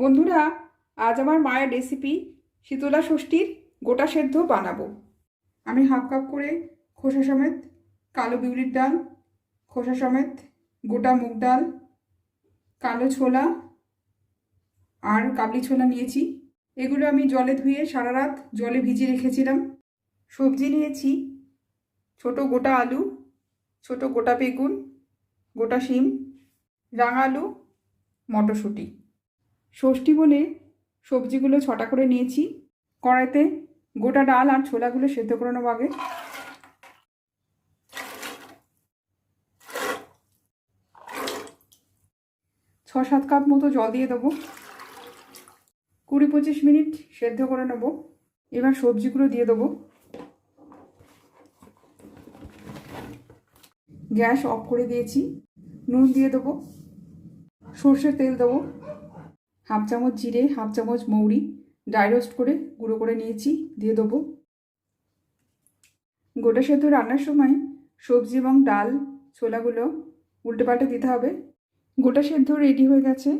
বন্ধুরা, আজ আমার মায়ের রেসিপি শীতলা ষষ্ঠীর গোটা সেদ্ধ বানাবো। আমি হাফ কাপ করে খোসা সমেত কালো বিউলির ডাল, খোসা সমেত গোটা মুগ ডাল, কালো ছোলা আর কাবলি ছোলা নিয়েছি। এগুলো আমি জলে ধুয়ে সারা রাত জলে ভিজিয়ে রেখেছিলাম। সবজি নিয়েছি, ছোট গোটা আলু, ছোট গোটা বেগুন, গোটা শিম, রাঙা আলু, মটরশুঁটি। ষষ্ঠী বলে সবজিগুলো ছটা করে নিয়েছি। কড়াইতে গোটা ডাল আর ছোলাগুলো সেদ্ধ করে নেব আগে। ছ সাত কাপ মতো জল দিয়ে দেবো। কুড়ি পঁচিশ মিনিট সেদ্ধ করে নেব। এবার সবজিগুলো দিয়ে দেবো। গ্যাস অফ করে দিয়েছি। নুন দিয়ে দেবো। সর্ষের তেল দেবো। হাফ চামচ জিরে, হাফ চামচ মৌরি ড্রাই রোস্ট করে গুঁড়ো করে নিয়েছি, দিয়ে দেবো। গোটা সেদ্ধ রান্নার সময় সবজি এবং ডাল, ছোলাগুলো উল্টে পাল্টে দিতে হবে। গোটা সেদ্ধ রেডি হয়ে গেছে।